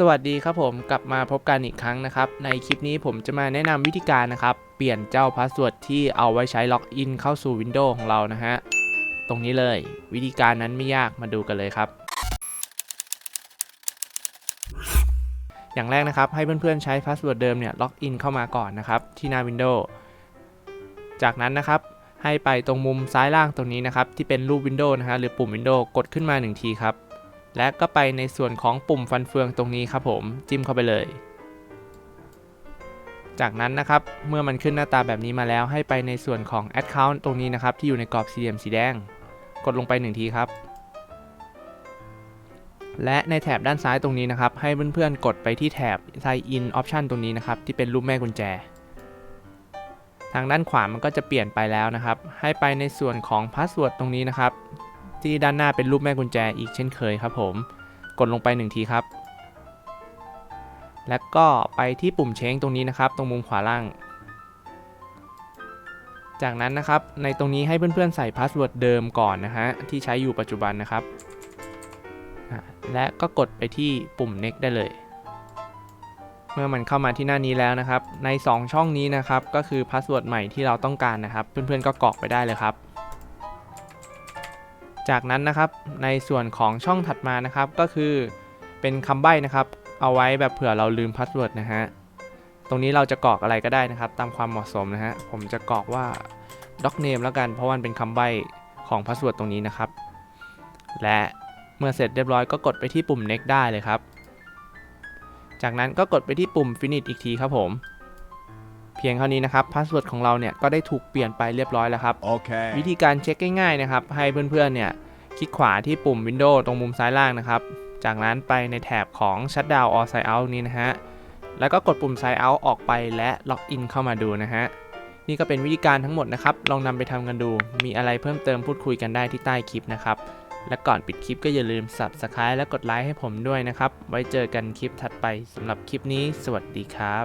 สวัสดีครับผมกลับมาพบกันอีกครั้งนะครับ ในคลิปนี้ผมจะมาแนะนำวิธีการนะครับ เปลี่ยนเจ้าพาสเวิร์ดที่เอาไว้ใช้ล็อกอินเข้าสู่ Windows ของเรานะฮะ ตรงนี้เลย วิธีการนั้นไม่ยากมาดูกันเลยครับ อย่างแรกนะครับ ให้เพื่อนๆใช้พาสเวิร์ดเดิมเนี่ยล็อกอินเข้ามาก่อนนะครับ ที่หน้า Windows จากนั้นนะครับ ให้ไปตรงมุมซ้ายล่างตรงนี้นะครับ ที่เป็นรูป Windows นะฮะหรือปุ่ม Windows กดขึ้นมา 1 ทีครับ และก็ไปในส่วนของปุ่มฟันเฟืองตรงนี้ครับผมจิ้มเข้าไปเลย จากนั้นนะครับเมื่อมันขึ้นหน้าตาแบบนี้มาแล้ว ให้ไปในส่วนของ Account ตรงนี้นะครับที่อยู่ในกรอบสี่เหลี่ยมสีแดง กดลงไป1ทีครับและในแถบด้านซ้ายตรงนี้นะครับ ให้เพื่อนๆ กดไปที่แถบ Sign In Option ตรงนี้นะครับ ที่เป็นรูปแม่กุญแจ ทางด้านขวามันก็จะเปลี่ยนไปแล้วนะครับ ให้ไปในส่วนของ Password ตรงนี้นะครับ ที่ด้านหน้าเป็นรูปแม่กุญแจอีกเช่นเคยครับผม กดลงไป 1 ทีครับ แล้วก็ไปที่ปุ่มเช้งตรงนี้นะครับ ตรงมุมขวาล่าง จากนั้นนะครับ ในตรงนี้ให้เพื่อนๆใส่พาสเวิร์ดเดิมก่อนนะฮะที่ใช้อยู่ปัจจุบันนะครับ และก็กดไปที่ปุ่ม next ได้เลยเมื่อมันเข้ามาที่หน้านี้แล้วนะครับ ใน 2 ช่องนี้นะครับ ก็คือพาสเวิร์ดใหม่ที่เราต้องการนะครับ เพื่อนๆก็กรอกไปได้เลยครับ จากนั้นนะครับในส่วนของช่องถัดมานะครับก็คือเป็นคำใบ้นะครับ เอาไว้แบบเผื่อเราลืมพาสเวิร์ดนะฮะตรงนี้เราจะกรอกอะไรก็ได้นะครับ ตามความเหมาะสมนะฮะผมจะกรอกว่า doc name แล้วกันเพราะมันเป็นคำใบ้ของพาสเวิร์ดตรงนี้นะครับ และเมื่อเสร็จเรียบร้อยก็กดไปที่ปุ่ม next ได้เลยครับ จากนั้นก็กดไปที่ปุ่ม finish อีกทีครับผม เพียงเท่านี้นะครับพาสเวิร์ดของเราเนี่ยก็ได้ถูกเปลี่ยนไปเรียบร้อยแล้วครับ Okay. วิธีการเช็คง่ายๆนะครับให้เพื่อนๆเนี่ยคลิกขวาที่ปุ่ม Windows ตรงมุมซ้ายล่างนะครับ จากนั้นไปในแถบของ Shutdown or Sign Out นี้นะฮะแล้วก็กดปุ่ม Sign Out ออกไปและล็อกอินเข้ามาดูนะฮะนี่ก็เป็นวิธีการทั้งหมดนะครับ ลองนำไปทำกันดู มีอะไรเพิ่มเติมพูดคุยกันได้ที่ใต้คลิปนะครับ และก่อนปิดคลิปก็อย่าลืม Subscribe และกดไลค์ให้ผมด้วยนะครับ ไว้เจอกันคลิปถัดไปสำหรับคลิปนี้ สวัสดีครับ